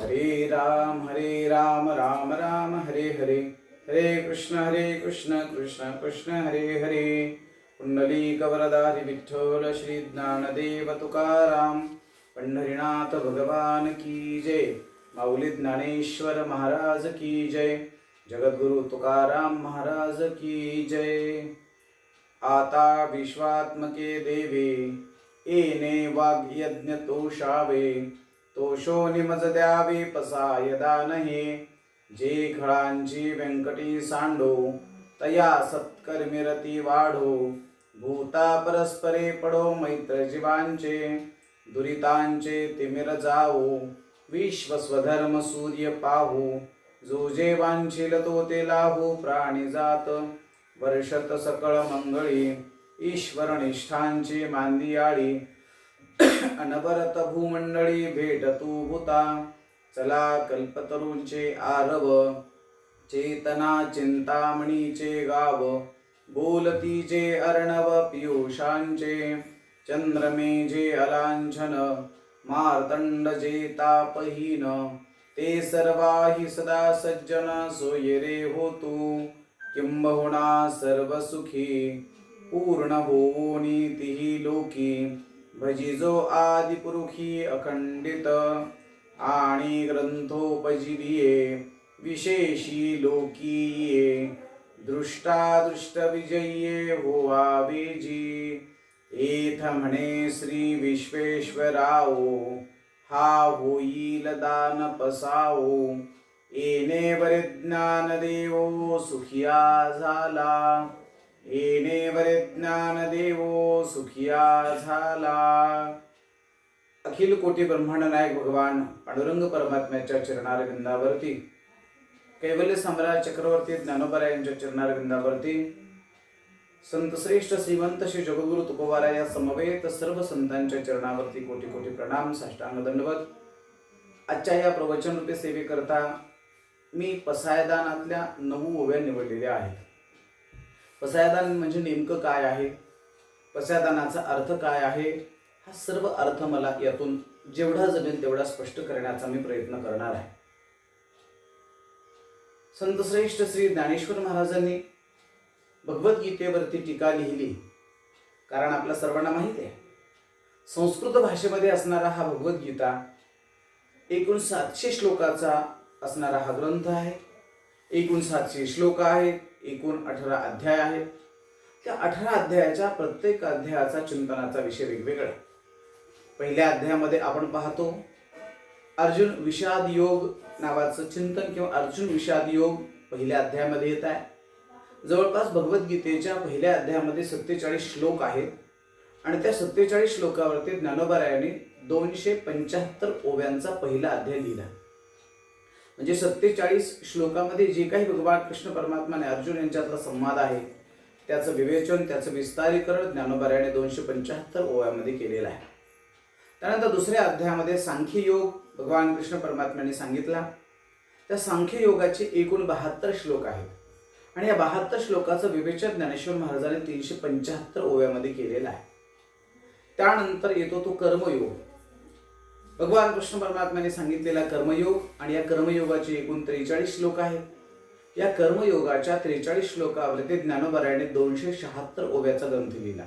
हरे राम हरे राम राम राम हरे हरे. हरे कृष्ण हरे कृष्ण कृष्ण कृष्ण हरे हरे. पुंडलिक वरदारी विठ्ठल श्री ज्ञानदेव तुकाराम. पंढरीनाथ भगवान की जय. माऊली ज्ञानेश्वर महाराज की जय. जगद्गुरु तुकाराम महाराज की जय. आता विश्वात्मके देवे एने वाग्यज्ञतोषावे तो तोषो निमज द्यावे पसाय नही। जे खळांची व्यंकटी सांडो तया सत्कर्मिरती वाढो। भूता परस्परे पडो मैत्र जीवांचे दुरितांचे तिमिर जाओ विश्व स्वधर्म सूर्य पाहू। जो जे वांछिल तो ते लाहू प्राणी जात। वर्षत सकळ मंगळी ईश्वर निष्ठांची मांदियाळी। अनवरत भूमंडळी भेटतू भूता चला कल्पतरूंचे आरव चेतना चिंतामणीचे गाव बोलतीचे अर्णव पियुषांचे चंद्रमे जे अलांछन मार्तंड जे तापहीन ते सर्वाही सदा सज्जन सोयरे होतो होतू किंबहुना सर्व सुखी पूर्ण होनी तिही लोकी। भजिजो आदिपुरुखी अखंडित आणि ग्रंथोपजिरिये विशेषी लोकीये दृष्टादृष्ट विजये होवा बीजी एथ म्हणे श्री विश्वेश्वराओ हा होईल दान पसाओ। येणे बरे देवो सुखिया झाला। येणे वरे ज्ञान देवो सुखिया झाला. अखिल कोटी ब्रह्मांड नायक भगवान पांडुरंग परमात्म्याच्या चरणारविंदावरती. कैवल्य सम्राट चक्रवर्ती ज्ञानोबरा यांच्या चरणारविंदावरती. संत श्रेष्ठ श्रीमंत श्री जगद्गुरु तुकोबारा या समवेत सर्व संतांच्या चरणावरती कोटी कोटी प्रणाम साष्टांग दंडवत. आजच्या या प्रवचन रूपे सेवेकरता मी पसायदानातल्या नऊ ओव्या निवडलेल्या आहेत. पसायदान म्हणजे नेमकं काय आहे? पसायदानाचा अर्थ काय आहे? हा सर्व अर्थ मला यातून जेवढा जमेल तेवढा स्पष्ट करण्याचा मी प्रयत्न करणार आहे. संत श्रेष्ठ श्री ज्ञानेश्वर महाराजांनी भगवद्गीतेवरती टीका लिहिली. कारण आपल्या सर्वांना माहिती आहे संस्कृत भाषेमध्ये असणारा हा भगवद्गीता एकूण सातशे श्लोकाचा असणारा हा ग्रंथ आहे. एकूण सातशे श्लोक आहेत. एकूण अठरा अध्याय आहेत. त्या अठरा अध्यायाच्या प्रत्येक अध्यायाचा चिंतनाचा विषय वेगवेगळा आहे. पहिल्या अध्यायामध्ये आपण पाहतो अर्जुन विषाद योग नावाचं चिंतन किंवा अर्जुन विषाद योग पहिल्या अध्यायामध्ये येत आहे. जवळपास भगवद्गीतेच्या पहिल्या अध्यायामध्ये सत्तेचाळीस श्लोक आहेत. आणि त्या सत्तेचाळीस श्लोकावरती ज्ञानोबारायाने दोनशे पंच्याहत्तर ओव्यांचा पहिला अध्याय लिहिला म्हणजे सत्तेचाळीस श्लोकामध्ये जे काही भगवान कृष्ण परमात्माने अर्जुन यांच्यातला संवाद आहे त्याचं विवेचन त्याचं विस्तारीकरण ज्ञानोबारायाने दोनशे पंच्याहत्तर ओव्यामध्ये केलेलं आहे. त्यानंतर दुसऱ्या अध्यायामध्ये सांख्य योग भगवान कृष्ण परमात्म्याने सांगितला. त्या सांख्य योगाचे एकूण बहात्तर श्लोक आहेत. आणि या बहात्तर श्लोकाचं विवेचन ज्ञानेश्वर महाराजांनी तीनशे पंच्याहत्तर ओव्यामध्ये केलेलं आहे. त्यानंतर येतो तो कर्मयोग. भगवान कृष्ण परमात्म्याने सांगितलेला कर्मयोग आणि या कर्मयोगाचे एकूण त्रेचाळीस श्लोक आहेत. या कर्मयोगाच्या त्रेचाळीस श्लोकावरती ज्ञानोबरायाने दोनशे शहात्तर ओव्याचा ग्रंथ लिहिला.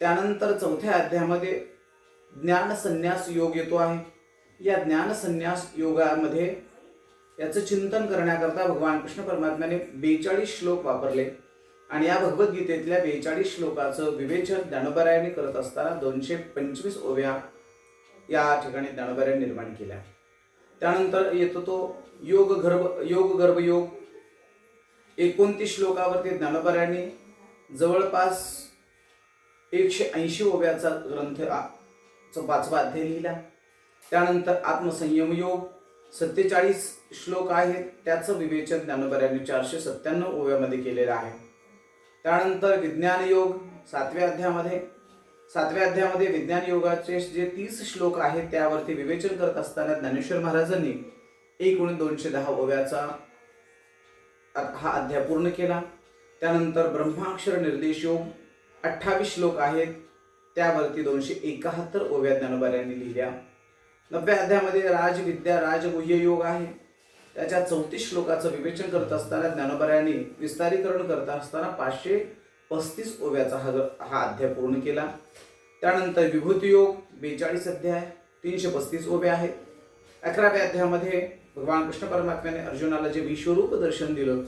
त्यानंतर चौथ्या अध्यायामध्ये ज्ञान संन्यास योग येतो आहे. या ज्ञान संन्यास योगामध्ये याचं चिंतन करण्याकरता भगवान कृष्ण परमात्म्याने बेचाळीस श्लोक वापरले. आणि या भगवद्गीतेतल्या बेचाळीस श्लोकाचं विवेचन ज्ञानोबरायाने करत असताना दोनशे पंचवीस ओव्या या ठिकाणी दणबऱ्या निर्माण केल्या. त्यानंतर येतो तो योग गर्भ योग गर्भयोग. एकोणतीस श्लोकावरती ज्ञानोबरायांनी जवळपास एकशे ऐंशी ओव्याचा ग्रंथ पाचवा अध्याय लिहिला. त्यानंतर आत्मसंयम योग. सत्तेचाळीस श्लोक आहेत. त्याचं विवेचन ज्ञानोबरायांनी चारशे सत्त्याण्णव ओव्यामध्ये केलेलं आहे. त्यानंतर विज्ञान योग सातव्या अध्यायामध्ये. सातव्या अध्यायामध्ये विज्ञान योगाचे जे तीस श्लोक आहेत त्यावरती विवेचन करत असताना ज्ञानेश्वर महाराजांनी एकूण दोनशे दहा ओव्याचा हा अध्याय पूर्ण केला. त्यानंतर ब्रह्माक्षर निर्देश योग अठ्ठावीस श्लोक आहेत त्यावरती दोनशे एकाहत्तर ओव्या ज्ञानोबाऱ्यांनी लिहिल्या. नवव्या अध्यायामध्ये राजविद्या राजगुह्य योग आहे. त्याच्या चौतीस श्लोकाचं विवेचन करत असताना ज्ञानोबाऱ्यांनी विस्तारीकरण करत असताना पाचशे पस्तीस ओव्याचा हा हा अध्याय पूर्ण केला. त्यानंतर विभूती योग बेचाळीस अध्याय तीनशे पस्तीस ओव्या आहेत. अकराव्या अध्यायामध्ये भगवान कृष्ण परमात्म्याने अर्जुनाला जे विश्वरूप दर्शन दिलं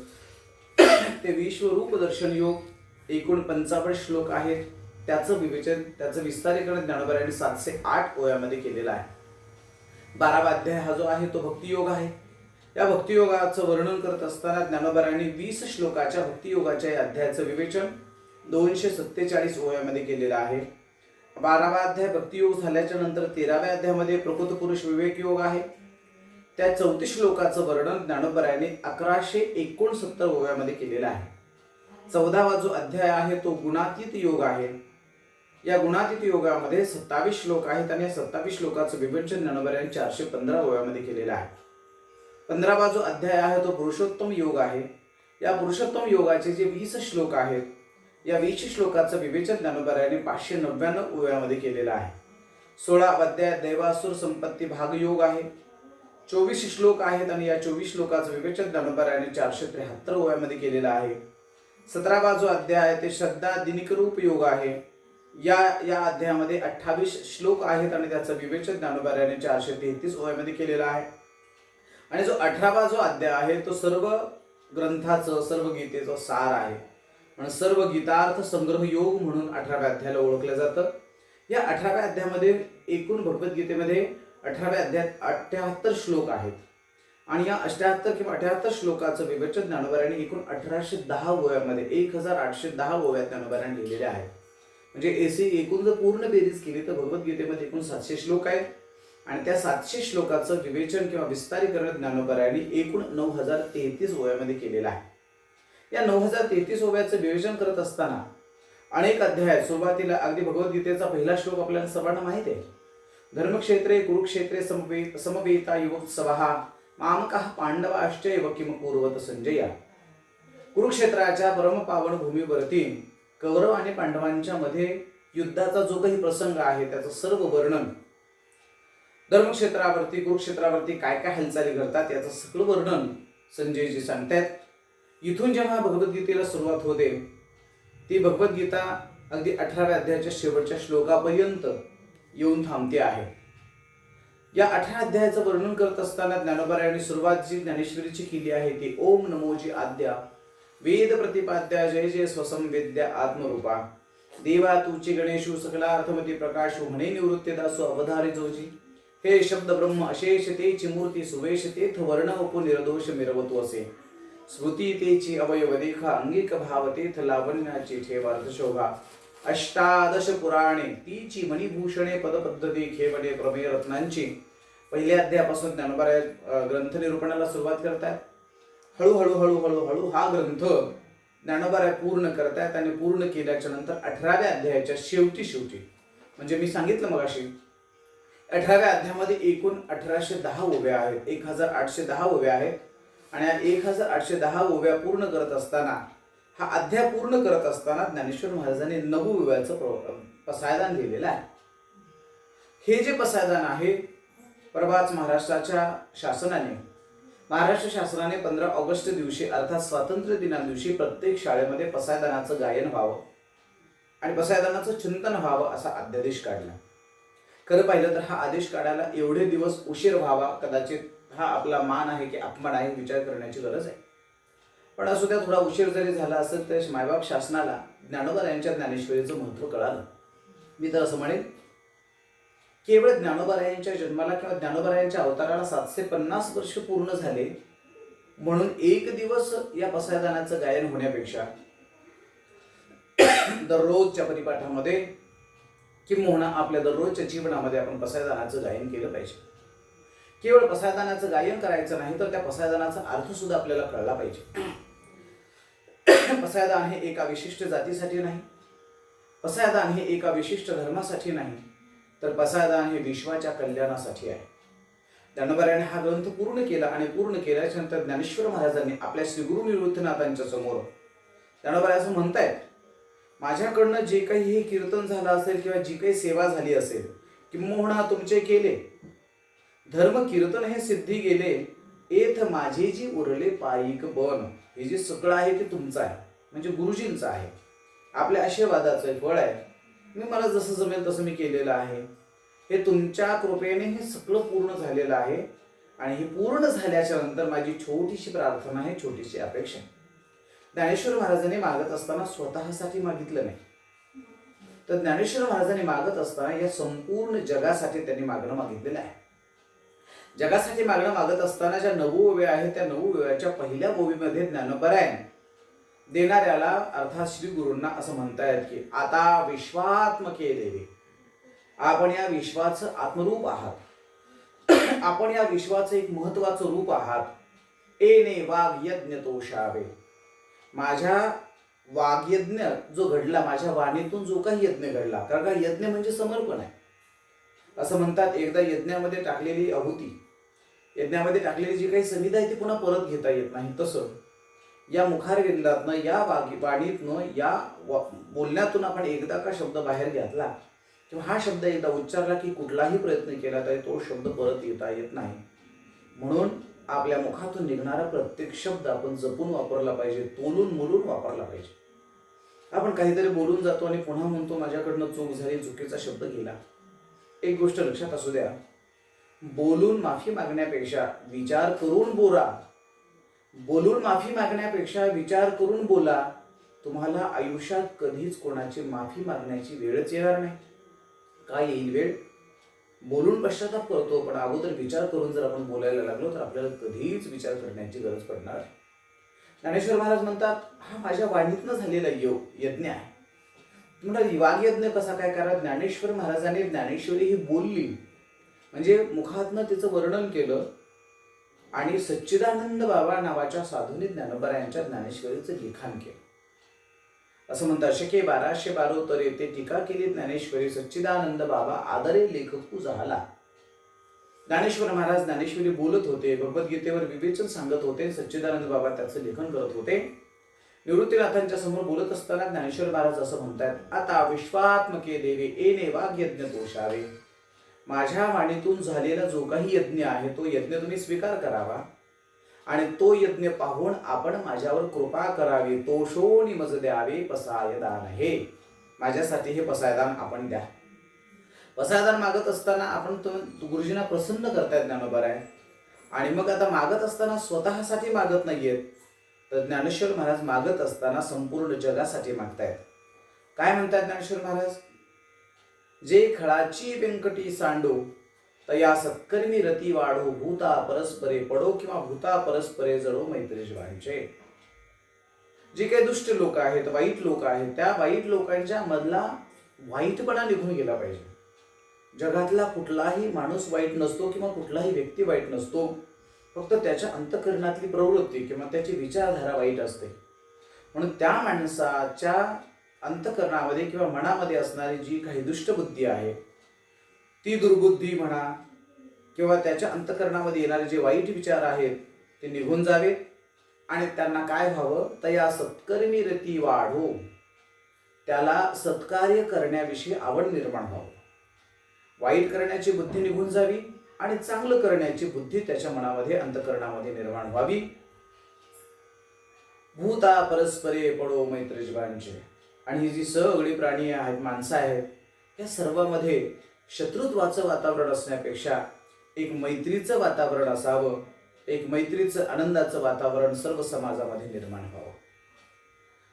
ते विश्वरूप दर्शन योग एकूण पंचावन्न श्लोक आहेत. त्याचं विवेचन त्याचं विस्तारीकरण ज्ञानोबऱ्यांनी सातशे आठ ओव्यामध्ये केलेलं आहे. बारावा अध्याय हा जो आहे तो भक्तियोग आहे. या भक्तियोगाचं वर्णन करत असताना ज्ञानोबरांनी वीस श्लोकाच्या भक्तियोगाच्या या अध्यायाचं विवेचन दोनशे सत्तेचाळीस ओव्यामध्ये केलेलं आहे. बारावा अध्याय भक्तियोग झाल्याच्यानंतर तेराव्या अध्यायामध्ये प्रकृत पुरुष विवेक योग आहे. त्या चौतीस श्लोकाचं वर्णन ज्ञानोबराने अकराशे एकोणसत्तर ओव्यामध्ये केलेलं आहे. चौदावा जो अध्याय आहे तो गुणातीत योग आहे. या गुणातीत योगामध्ये सत्तावीस श्लोक आहेत आणि या सत्तावीस श्लोकाचं विवेचन ज्ञानोबराने चारशे पंधरा ओव्यामध्ये केलेलं आहे. पंधरावा जो अध्याय आहे तो पुरुषोत्तम योग आहे. या पुरुषोत्तम योगाचे जे वीस श्लोक आहेत या वीस श्लोकाचं विवेचन ज्ञानोबराने पाचशे नव्याण्णव ओव्यामध्ये केलेलं आहे. सोळा अध्याय दैवासुर संपत्ती भाग योग आहे. चोवीस श्लोक आहेत आणि या चोवीस श्लोकाचं विवेचन ज्ञानोबराने चारशे त्र्याहत्तर ओव्यामध्ये केलेलं आहे. सतरावा जो अध्याय आहे ते श्रद्धा दिनिकरूप योग आहे. या या अध्यायामध्ये अठ्ठावीस श्लोक आहेत आणि त्याचं विवेचन ज्ञानोबराने चारशे तेहतीस ओव्यामध्ये केलेलं आहे. आणि जो अठरावा जो अध्याय आहे तो सर्व ग्रंथाचं सर्व गीतेचं सार आहे. आणि सर्व गीतार्थ संग्रह योग म्हणून अठराव्या अध्यायाला ओळखलं जातं. या अठराव्या अध्यायामध्ये एकूण भगवद्गीतेमध्ये अठराव्या अध्यायात अठ्याहत्तर श्लोक आहेत. आणि या अष्ट्याहत्तर किंवा अठ्याहत्तर श्लोकाचं विवेचन ज्ञानोबऱ्यांनी एकूण अठराशे दहा ओव्यामध्ये एक हजार आठशे दहा ओव्यात ज्ञानोबाराने लिहिलेले आहेत म्हणजे एसी एकूण जर पूर्ण बेरीज केली तर भगवद्गीतेमध्ये एकूण सातशे श्लोक आहेत. आणि त्या सातशे श्लोकाचं विवेचन किंवा विस्तारीकरण ज्ञानोबरायांनी एकूण नऊ हजार तेहतीस ओव्यामध्ये केलेलं आहे. या नऊ हजार तेहतीस ओव्याचं विवेचन करत असताना अनेक अध्याय सुरुवातीला अगदी भगवद्गीतेचा पहिला श्लोक आपल्याला सर्वांना माहीत आहे. धर्मक्षेत्रे कुरुक्षेत्रे समवे समवेता युवत्सवहा मामकः पांडवाश्चैव किम पूर्वत संजया. कुरुक्षेत्राच्या परमपावन भूमीवरती कौरव आणि पांडवांच्या मध्ये युद्धाचा जो काही प्रसंग आहे त्याचं सर्व वर्णन धर्मक्षेत्रावरती कुरुक्षेत्रावरती काय काय हालचाली घडतात याचं सगळं वर्णन संजयजी सांगतायत. इथून जेव्हा भगवद्गीतेला सुरुवात होते ती भगवद्गीता अगदी अठराव्या अध्यायाच्या शेवटच्या श्लोकापर्यंत येऊन थांबते आहे. या अठरा अध्यायाचं वर्णन करत असताना ज्ञानोबारायांनी सुरुवात जी ज्ञानेश्वरीची केली आहे ती ओम नमोजी आद्या वेद प्रतिपाद्या जय जय स्वसम वेद्या आत्मरूपा. देवा तुची गणेशू सकलार्थमती प्रकाशू म्हणे निवृत्ती दासो अवधारे जोजी. हे शब्द ब्रह्म अशेष ते मूर्ती सुवेश तेथ वर्ण उप निर्दोष मिरवतो असे. स्मृती अवयव देखा अंगिक भाव तेथ लावण्याची ठेवार्थ शोभा. अष्टादश पुराणे तीची मणिभूषणे पदपद्धती खेवणे प्रमेय रत्नांची. पहिल्या अध्यायापासून ज्ञानोबारा ग्रंथ निरूपणाला सुरुवात करतात हळूहळू हळूहळू हळू हा ग्रंथ ज्ञानोबारा पूर्ण करतायत आणि पूर्ण केल्याच्यानंतर अठराव्या अध्यायाच्या शेवटी शेवटी. म्हणजे मी सांगितलं मगाशी. अठराव्या अध्यायामध्ये एकूण अठराशे दहा उभ्या आहेत. एक हजार आठशे दहा उभ्या आहेत. आणि या एक हजार आठशे दहा ओव्या पूर्ण करत असताना हा अध्याय पूर्ण करत असताना ज्ञानेश्वर महाराजांनी नऊ ओव्याचं प्र- पसायदान लिहिलेलं आहे. हे जे पसायदान आहे परवाच महाराष्ट्राच्या शासनाने महाराष्ट्र शासनाने पंधरा ऑगस्ट दिवशी अर्थात स्वातंत्र्य दिना दिवशी प्रत्येक शाळेमध्ये पसायदानाचं गायन व्हावं आणि पसायदानाचं चिंतन व्हावं असा अध्यादेश काढला. खरं पाहिलं तर हा आदेश काढायला एवढे दिवस उशीर व्हावा कदाचित हा आपला मान आहे की अपमान आहे विचार करण्याची गरज आहे. पण असू त्या थोडा उशीर जरी झाला असेल तर मायबाप शासनाला ज्ञानोबा यांच्या ज्ञानेश्वरीचं महत्त्व कळालं. मी तर असं म्हणेन केवळ ज्ञानोबारायांच्या जन्माला किंवा ज्ञानोबारायांच्या अवताराला सातशे पन्नास वर्ष पूर्ण झाले म्हणून एक दिवस या पसायदानाचं गायन होण्यापेक्षा दररोजच्या परिपाठामध्ये किंवा आपल्या दररोजच्या जीवनामध्ये आपण पसायदानाचं गायन केलं पाहिजे. केवळ पसायदानाचं गायन करायचं नाही तर त्या पसायदानाचा अर्थ सुद्धा आपल्याला कळला पाहिजे. पसायदान हे एका विशिष्ट जातीसाठी नाही. पसायदान हे एका विशिष्ट धर्मासाठी नाही. तर पसायदान हे विश्वाच्या कल्याणासाठी आहे. ज्ञानोबाराने हा ग्रंथ पूर्ण केला आणि पूर्ण केल्याच्यानंतर ज्ञानेश्वर महाराजांनी आपल्या श्री गुरु समोर ज्ञानोबारा असं म्हणतायत माझ्याकडनं जे काही हे कीर्तन झालं असेल किंवा जी काही सेवा झाली असेल किंबहुना तुमचे केले धर्म कीर्तन हे सिद्धी गेले एथ माझे जी उरले पायिक बन. हे जे सगळं आहे ते तुमचं आहे म्हणजे गुरुजींचं आहे. आपल्या आशीर्वादाचं फळ आहे. मी मला जसं जमेल तसं मी केलेलं आहे. हे तुमच्या कृपेने हे सगळं पूर्ण झालेलं आहे. आणि हे पूर्ण झाल्याच्यानंतर माझी छोटीशी प्रार्थना आहे छोटीशी अपेक्षा ज्ञानेश्वर महाराजांनी मागत असताना स्वतःसाठी मागितलं नाही. तर ज्ञानेश्वर महाराजांनी मागत असताना या संपूर्ण जगासाठी त्यांनी मागणं मागितलेलं आहे. जगासाठी मागणं मागत असताना ज्या नऊ ओव्या आहेत त्या नऊ ओव्याच्या पहिल्या ओवीमध्ये ज्ञानपरायण देणाऱ्याला अर्थात श्री गुरूंना असं म्हणतायत की आता विश्वात्मके देवी आपण या विश्वाचं आत्मरूप आहात. आपण या विश्वाचं एक महत्वाचं रूप आहात. एने वाघ यज्ञ तोषावे माझ्या वाघयज्ञ जो घडला माझ्या वाणीतून जो काही यज्ञ घडला कारण का यज्ञ म्हणजे समर्पण आहे. असं म्हणतात एकदा यज्ञामध्ये टाकलेली आहुती यज्ञामध्ये टाकलेली जी काही संविधा आहे ती पुन्हा परत घेता येत नाही. तसं या मुखार मुखारविंदातनं या वागी वाणीतनं या वा- बोलण्यातून आपण एकदा का शब्द बाहेर घातला किंवा हा शब्द एकदा उच्चारला की कुठलाही प्रयत्न केला तरी तो शब्द परत येता येत नाही. म्हणून आपल्या मुखातून निघणारा प्रत्येक शब्द आपण जपून वापरला पाहिजे तोलून मुलून वापरला पाहिजे. आपण काहीतरी बोलून जातो आणि पुन्हा म्हणतो माझ्याकडनं चूक झाली चुकीचा शब्द गेला. एक गोष्ट लक्षात असू द्या. बोलून माफी मागण्यापेक्षा विचार करून बोला. बोलून माफी मागण्यापेक्षा विचार करून बोला. तुम्हाला आयुष्यात कधीच कोणाची माफी मागण्याची वेळच येणार नाही. काय येईल वेळ? बोलून पश्चाताप करतो पण अगोदर विचार करून जर आपण बोलायला लागलो तर आपल्याला कधीच विचार करण्याची गरज पडणार ज्ञानेश्वर महाराज म्हणतात हा माझ्या वाणीतनं झालेला योग यज्ञ आहे. तुम्हाला वाघ यज्ञ कसा काय करा? ज्ञानेश्वर महाराजांनी ज्ञानेश्वरी ही बोलली. म्हणजे मुखातनं तिचं वर्णन केलं आणि सच्चिदानंद बाबा नावाच्या साधुनी ज्ञानोबरायांच्या ज्ञानेश्वरीचं लिखाण केलं. असं म्हणतात शके बाराशे बारोत्तरे येथे टीका केली ज्ञानेश्वरी सच्चिदानंद बाबा आदरे लेखकू झाला. ज्ञानेश्वर महाराज ज्ञानेश्वरी बोलत होते भगवद्गीतेवर विवेचन सांगत होते सच्चिदानंद बाबा त्याचं लेखन करत होते. निवृत्तीनाथांच्या समोर बोलत असताना ज्ञानेश्वर महाराज असं म्हणतात आता विश्वात्मके देवे एने वाघ यज्ञ दोषावे. माझ्या वाणीतून झालेला जो काही यज्ञ आहे तो यज्ञ तुम्ही स्वीकार करावा. आणि तो यज्ञ पाहून आपण माझ्यावर कृपा करावी. तोषोनी मज द्यावे पसायदान हे. माझ्यासाठी हे पसायदान आपण द्या. पसायदान मागत असताना आपण तो गुरुजींना प्रसन्न करतायत ज्ञानोबर आहे आणि मग आता मागत असताना स्वतःसाठी मागत नाहीयेत. तर ज्ञानेश्वर महाराज मागत असताना संपूर्ण जगासाठी मागतायत. काय म्हणतात ज्ञानेश्वर महाराज? जे खळाची व्यंकटी सांडो तया सत्कर्मी रती वाढो भूता परस्परे पडो किंवा भूता परस्परे जडो मैत्रीजवांचे जे काही दुष्ट लोक आहेत वाईट लोक आहेत त्या वाईट लोकांच्या मधला वाईटपणा निघून गेला पाहिजे. जगातला कुठलाही माणूस वाईट नसतो किंवा कुठलाही व्यक्ती वाईट नसतो फक्त त्याच्या अंतकरणातली प्रवृत्ती किंवा त्याची विचारधारा वाईट असते. म्हणून त्या माणसाच्या अंतकरणामध्ये किंवा मनामध्ये असणारी जी काही दुष्टबुद्धी आहे ती दुर्बुद्धी म्हणा किंवा त्याच्या अंतकरणामध्ये येणारे जे वाईट विचार आहेत ते निघून जावेत आणि त्यांना काय व्हावं? तर या सत्कर्मी रती वाढो. त्याला सत्कार्य करण्याविषयी आवड निर्माण व्हावं. वाईट करण्याची बुद्धी निघून जावी आणि चांगलं करण्याची बुद्धी त्याच्या मनामध्ये अंतकरणामध्ये निर्माण व्हावी. भूता परस्परे पडो मैत्रजीवांचे आणि जी सगळी प्राणी आहेत माणसं आहेत या सर्वामध्ये शत्रुत्वाचं वातावरण असण्यापेक्षा एक मैत्रीचं वातावरण असावं एक मैत्रीचं आनंदाचं वातावरण सर्व समाजामध्ये निर्माण व्हावं.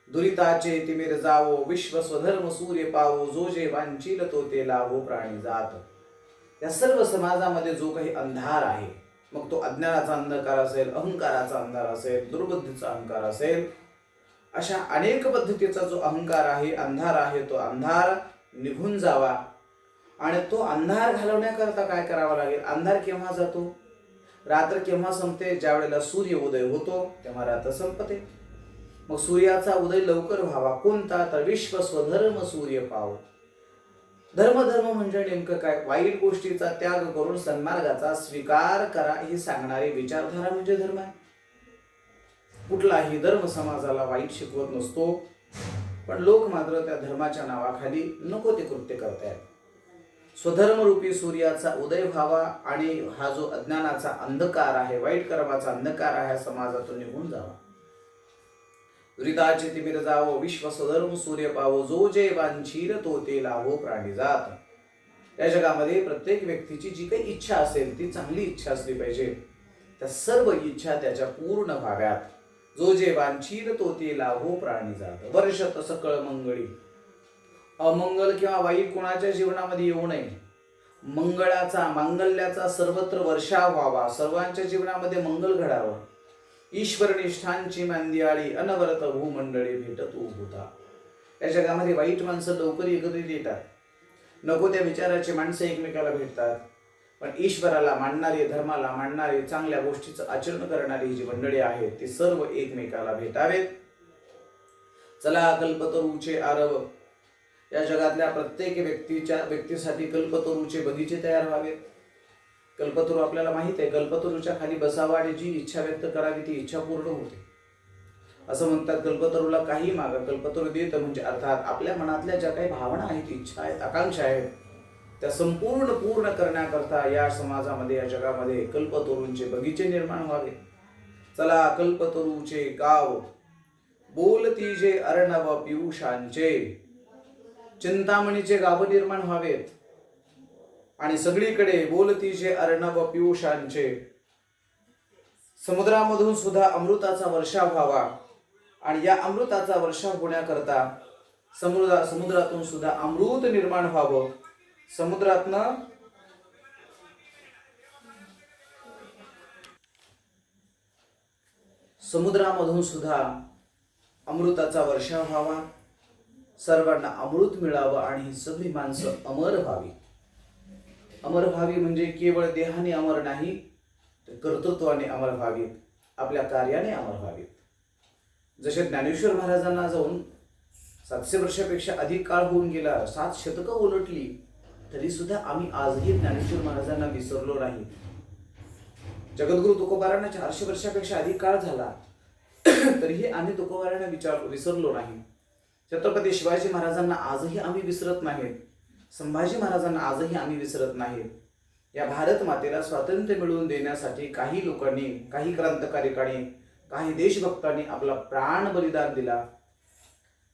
दुरिताचे तिमिर जावो विश्व स्वधर्म सूर्य पावो जो जे वांचिल तो ते लावो प्राणी जात. या सर्व समाजामध्ये जो काही अंधार आहे मग तो अज्ञानाचा अंधकार असेल अहंकाराचा अंधार असेल दुर्बुद्धीचा अहंकार असेल अशा अनेक पद्धतीचा जो अहंकार आहे अंधार आहे तो अंधार निघून जावा. आणि तो अंधार घालवण्याकरता काय करावा लागेल? अंधार केव्हा जातो? रात्र केव्हा संपते? ज्या वेळेला सूर्य उदय होतो तेव्हा रात्र संपते. मग सूर्याचा उदय लवकर व्हावा. कोणता? तर विश्व स्वधर्म सूर्य पाव. धर्म धर्म म्हणजे नेमकं काय? वाईट गोष्टीचा त्याग करून सन्मार्गाचा स्वीकार करा हे सांगणारी विचारधारा म्हणजे धर्म आहे. कुठलाही धर्म समाजाला वाईट शिकवत नसतो. पण लोक मात्र त्या धर्माच्या नावाखाली नको ते कृत्य करतायत. स्वधर्मरूपी सूर्याचा उदय व्हावा आणि हा जो अज्ञानाचा अंधकार आहे वाईट कर्माचा अंधकार आहे हा समाजातून निघून जावा. दुरिताचे तिमिर जावो विश्व स्वधर्म सूर्य पावो जो जे वांछीर तो ते लावो प्राणी जात. या जगामध्ये प्रत्येक व्यक्तीची जी काही इच्छा असेल ती चांगली इच्छा असली पाहिजे. त्या सर्व इच्छा त्याच्या पूर्ण व्हाव्यात. जो जे वांछील तो ते लाभो हो प्राणी जात. वर्ष सकळ मंगळी. अमंगल किंवा वाईट कोणाच्या जीवनामध्ये येऊ नये. मंगळाचा मांगल्याचा सर्वत्र वर्षाव व्हावा. सर्वांच्या जीवनामध्ये मंगल घडावं. ईश्वर निष्ठांची मांदियाळी अनवरत भूमंडळी भेटत होता या जगामध्ये वाईट माणसं लवकर एकत्रित येतात. नको त्या विचाराचे माणसं एकमेकाला भेटतात. पण ईश्वराला मांडणारे धर्माला मांडणारे चांगल्या गोष्टीचं आचरण करणारी जी मंडळी आहेत ती सर्व एकमेकाला भेटावेत. चला कल्पतरूचे आरव. या जगातल्या प्रत्येक व्यक्तीच्या व्यक्तीसाठी कल्पतरूचे बगीचे तयार व्हावेत. कल्पतरू आपल्याला माहीत आहे कल्पतरूच्या खाली बसावा आणि जी इच्छा व्यक्त करावी ती इच्छा पूर्ण होते. असं म्हणतात कल्पतरूला काही मागा कल्पतरू देत म्हणजे अर्थात आपल्या मनातल्या ज्या काही भावना आहेत इच्छा आहेत आकांक्षा आहेत त्या संपूर्ण पूर्ण करण्याकरता या समाजामध्ये या जगामध्ये कल्पतरूंचे बगीचे निर्माण व्हावे. चला कल्पतरूचे गाव बोलती जे अर्णव पियुषांचे. चिंतामणीचे गाव निर्माण व्हावेत. आणि सगळीकडे बोलती जे अर्णव पियुषांचे. समुद्रामधून सुद्धा अमृताचा वर्षाव व्हावा. आणि या अमृताचा वर्षाव होण्याकरता समुद्रा समुद्रातून सुद्धा अमृत निर्माण व्हावं. समुद्रातनं समुद्रामधून सुद्धा अमृताचा वर्षाव व्हावा. सर्वांना अमृत मिळावं आणि ही सगळी माणसं अमर व्हावी. अमर व्हावी म्हणजे केवळ देहाने अमर नाही तर कर्तृत्वाने अमर व्हावीत आपल्या कार्याने अमर व्हावीत. जसे ज्ञानेश्वर महाराजांना जाऊन सातशे वर्षापेक्षा अधिक काळ होऊन गेला सात शतकं उलटली तरी सुद्धा आम्ही आजही ज्ञानेश्वर महाराजांना विसरलो नाही. जगद्गुरु तुकोबारांना चारशे वर्षापेक्षा अधिक काळ झाला तरीही आम्ही तुकोबारांना विचार विसरलो नाही. छत्रपती शिवाजी महाराजांना आजही आम्ही विसरत नाहीत. संभाजी महाराजांना आजही आम्ही विसरत नाहीत. या भारत मातेला स्वातंत्र्य मिळवून देण्यासाठी काही लोकांनी काही क्रांतकारिकांनी काही देशभक्तांनी आपला प्राण बलिदान दिला.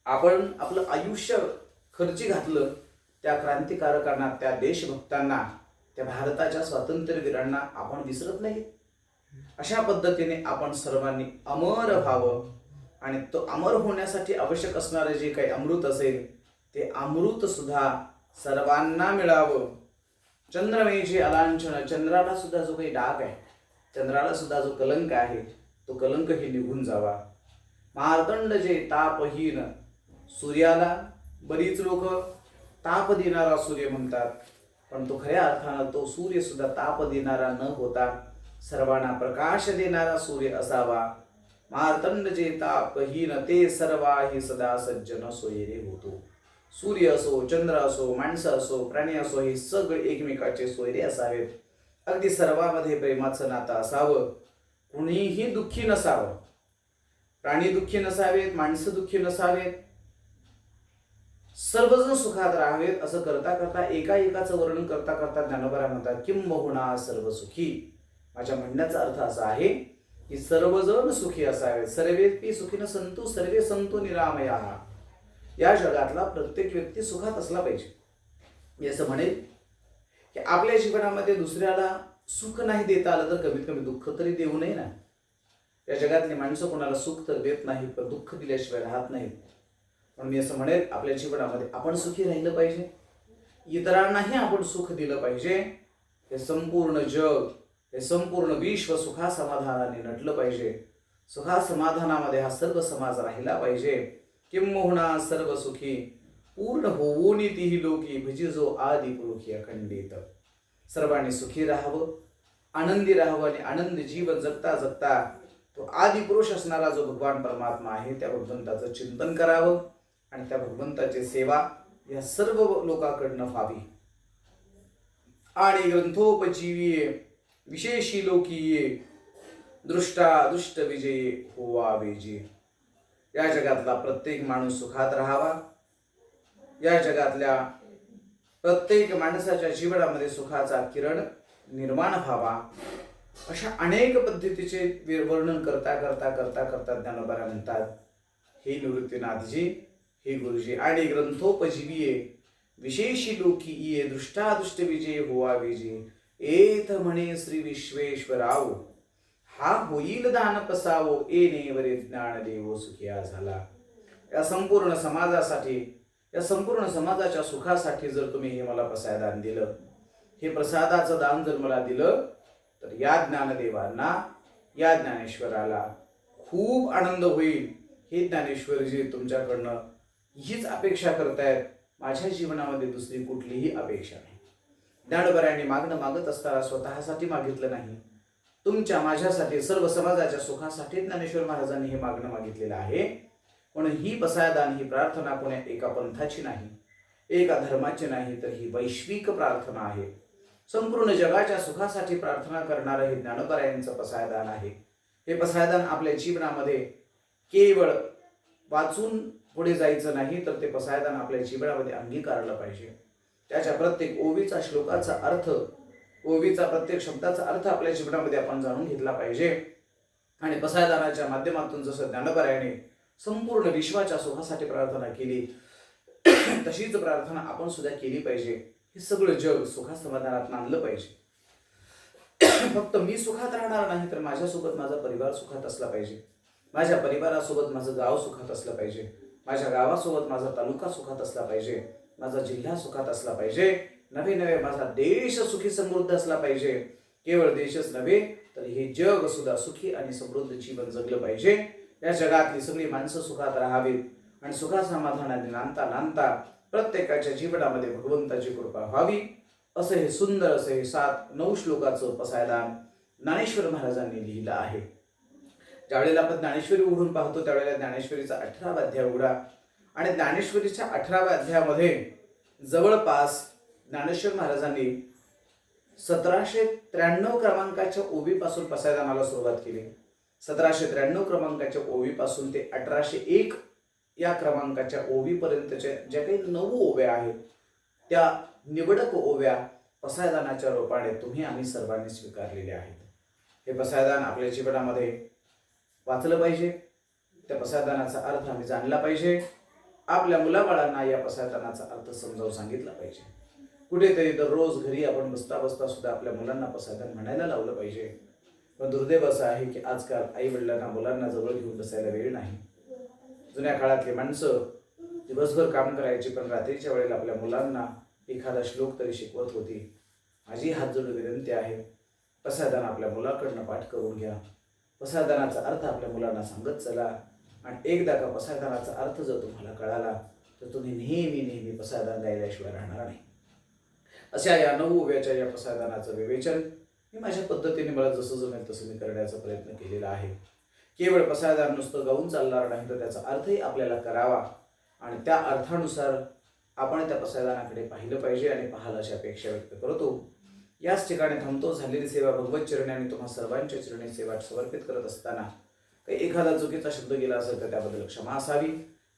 आपण आपलं आयुष्य खर्ची घातलं त्या क्रांतिकारकांना त्या देशभक्तांना त्या भारताच्या स्वातंत्र्यवीरांना आपण विसरत नाही. अशा पद्धतीने आपण सर्वांनी अमर व्हावं आणि तो अमर होण्यासाठी आवश्यक असणारे जे काही अमृत असेल ते अमृत सुद्धा सर्वांना मिळावं. चंद्रमेची अलांछन चंद्राला सुद्धा जो काही डाग आहे चंद्राला सुद्धा जो कलंक आहे तो कलंकही निघून जावा. मार्दंड जे तापहीन सूर्याला बरीच लोक ताप देणारा सूर्य म्हणतात. पण तो खऱ्या अर्थानं तो सूर्य सुद्धा ताप देणारा न होता सर्वांना प्रकाश देणारा सूर्य असावा. मार्तंड जे तापहीन ते सर्वा हे सदा सज्जन सोयरे होतो. सूर्य असो चंद्र असो माणसं असो प्राणी असो हे सगळे एकमेकाचे सोयरे असावेत. अगदी सर्वामध्ये प्रेमाचं नातं असावं. कुणीही दुःखी नसावं. प्राणी दुःखी नसावेत माणसं दुःखी नसावेत. सर्वजण सुखात राहावेत असं करता करता एका एकाचं वर्णन करता करता ज्ञानोबरा म्हणतात किंबहुना सर्व सुखी माझ्या म्हणण्याचा अर्थ असा आहे की सर्वजण सुखी असावेत. सर्वेपी सुखीनं संतू सर्वे संतो निरामया. या जगातला प्रत्येक व्यक्ती सुखात असला पाहिजे. मी असं म्हणेल की आपल्या जीवनामध्ये दुसऱ्याला सुख नाही देता आलं तर कमीत कमी दुःख तरी देऊ नये ना. या जगातली माणसं कोणाला सुख तर देत नाहीत पण दुःख दिल्याशिवाय राहत नाहीत. पण मी असं म्हणेल आपल्या जीवनामध्ये आपण सुखी राहिलं पाहिजे. इतरांनाही आपण सुख दिलं पाहिजे. हे संपूर्ण जग हे संपूर्ण विश्व सुखा समाधानाने नटलं पाहिजे. सुखा समाधानामध्ये हा सर्व समाज राहिला पाहिजे. किंबहुना सर्व सुखी पूर्ण होऊन तीही लोकी भजी जो आदि पुरुषी अखंडित. सर्वांनी सुखी राहावं आनंदी राहावं आणि आनंदी जीवन जगता जगता तो आदिपुरुष असणारा जो भगवान परमात्मा आहे त्या भगवंताचं चिंतन करावं. आणि त्या भगवंताची सेवा या सर्व लोकांकडनं व्हावी. आणि ग्रंथोपजीवीये विशेषी लोकीये दृष्टा दुष्ट विजयी होवा विजयी या जगातला प्रत्येक माणूस सुखात राहावा. या जगातल्या प्रत्येक माणसाच्या जीवनामध्ये सुखाचा किरण निर्माण व्हावा. अशा अनेक पद्धतीचे वर्णन करता करता करता करता ज्ञानोबारा म्हणतात हे निवृत्तीनाथजी हे गुरुजी आणि ग्रंथोपजीवीये विशेषी लोकी ये दृष्टादृष्ट विजय होवा विजय. एथ म्हणे श्री विश्वेश्वराव हा होईल दान पसावो ए नेवरे ज्ञान देवो सुखिया झाला. या संपूर्ण समाजासाठी या संपूर्ण समाजाच्या सुखासाठी जर तुम्ही हे मला प्रसादान दिलं हे प्रसादाचं दान जर मला दिलं तर या ज्ञानदेवांना या ज्ञानेश्वराला खूप आनंद होईल. हे ज्ञानेश्वरजी तुमच्याकडनं हीच अपेक्षा करतायत. माझ्या जीवनामध्ये दुसरी कुठलीही अपेक्षा नाही. ज्ञानबऱ्याने मागणं मागत असताना स्वतःसाठी मागितलं नाही. तुमच्या माझ्यासाठी सर्व समाजाच्या सुखासाठी ज्ञानेश्वर महाराजांनी हे मागणं मागितलेलं आहे. म्हणून ही पसायदान ही प्रार्थना कोण्या एका पंथाची नाही एका धर्माची नाही तर ही वैश्विक प्रार्थना आहे. संपूर्ण जगाच्या सुखासाठी प्रार्थना करणारं हे ज्ञानोबरायांचं पसायदान आहे. हे पसायदान आपल्या जीवनामध्ये केवळ वाचून पुढे जायचं नाही तर ते पसायदान आपल्या जीवनामध्ये अंगीकारलं पाहिजे. त्याच्या प्रत्येक ओवीचा श्लोकाचा अर्थ ओवीचा प्रत्येक शब्दाचा अर्थ आपल्या जीवनामध्ये आपण जाणून घेतला पाहिजे. आणि पसायदानाच्या माध्यमातून जसं ज्ञानोबरायाने संपूर्ण विश्वाच्या सुखासाठी प्रार्थना केली तशीच प्रार्थना आपण सुद्धा केली पाहिजे. हे सगळं जग सुखा समाधानात आणलं पाहिजे. फक्त मी सुखात राहणार नाही तर माझ्यासोबत माझा परिवार सुखात असला पाहिजे. माझ्या परिवारासोबत माझं गाव सुखात असलं पाहिजे. माझ्या गावासोबत माझा तालुका सुखात असला पाहिजे माझा जिल्हा सुखात असला पाहिजे नवे नवे माझा देश सुखी समृद्ध असला पाहिजे. केवळ देशच नव्हे तर हे जग सुद्धा सुखी आणि समृद्ध जीवन जगलं पाहिजे. या जगातली सगळी माणसं सुखात राहावीत आणि सुखा समाधानाने नांदता नांदता प्रत्येकाच्या जीवनामध्ये भगवंताची कृपा व्हावी. असं हे सुंदर असं हे सात नऊ श्लोकाचं पसायदान ज्ञानेश्वर महाराजांनी लिहिलं आहे. ज्यावेळेला आपण ज्ञानेश्वरी उघडून पाहतो त्यावेळेला ज्ञानेश्वरीचा अठरावा अध्याय उघडा. आणि ज्ञानेश्वरीच्या अठराव्या अध्यायामध्ये जवळपास ज्ञानेश्वर महाराजांनी सतराशे त्र्याण्णव क्रमांकाच्या ओवीपासून पसायदानाला सुरुवात केली. सतराशे त्र्याण्णव क्रमांकाच्या ओवीपासून ते अठराशे एक या क्रमांकाच्या ओवीपर्यंतच्या ज्या काही नऊ ओव्या आहेत त्या निवडक ओव्या पसायदानाच्या रूपाने तुम्ही आम्ही सर्वांनी स्वीकारलेल्या आहेत. हे पसायदान आपल्या जीवनामध्ये वाचलं पाहिजे. त्या पसायदानाचा अर्थ आम्ही जाणला पाहिजे. आपल्या मुलाबाळांना या पसायदानाचा अर्थ समजावून सांगितला पाहिजे. कुठेतरी दररोज घरी आपण बसता बसता सुद्धा आपल्या मुलांना पसायदान म्हणायला लावलं पाहिजे. पण दुर्दैव असं आहे की आजकाल आई वडिलांना मुलांना जवळ घेऊन बसायला वेळ नाही. जुन्या काळातली माणसं दिवसभर काम करायची पण रात्रीच्या वेळेला आपल्या मुलांना एखादा श्लोक तरी शिकवत होती. माझी हात जोडून विनंती आहे पसायदान आपल्या मुलाकडनं पाठ करून घ्या. पसारदानाचा अर्थ आपल्या मुलांना सांगत चला. आणि एकदा का पसारदानाचा अर्थ जर तुम्हाला कळाला तर तुम्ही नेहमी नेहमी पसारदान गायल्याशिवाय राहणार नाही. अशा या नऊ उभ्याच्या या पसारदानाचं विवेचन मी माझ्या पद्धतीने मला जसं जमेल तसं मी करण्याचा प्रयत्न केलेला आहे. केवळ पसारदान नुसतं गाऊन चालणार नाही तर त्याचा अर्थही आपल्याला करावा. आणि त्या अर्थानुसार आपण त्या पसारदानाकडे पाहिलं पाहिजे आणि पाहाल अशी अपेक्षा व्यक्त करतो. याच ठिकाणी थांबतो. झालेली सेवा भगवत चरणी आणि तुम्हा सर्वांच्या चरणी सेवा समर्पित करत असताना काही एखादा चुकीचा शब्द गेला असेल तर त्याबद्दल क्षमा असावी.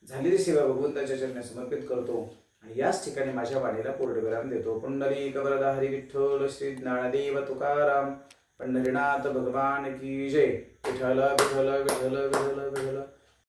झालेली सेवा भगवंताच्या चरणी समर्पित करतो आणि याच ठिकाणी माझ्या वाणीला पूर्णविराम देतो. पुंडली कवरदा हरी विठ्ठल श्री ज्ञानदेव तुकाराम पंढरीनाथ भगवान की जय. विठ्ठल विठ्ठल विठ्ठल विठ्ठल विठ्ठल.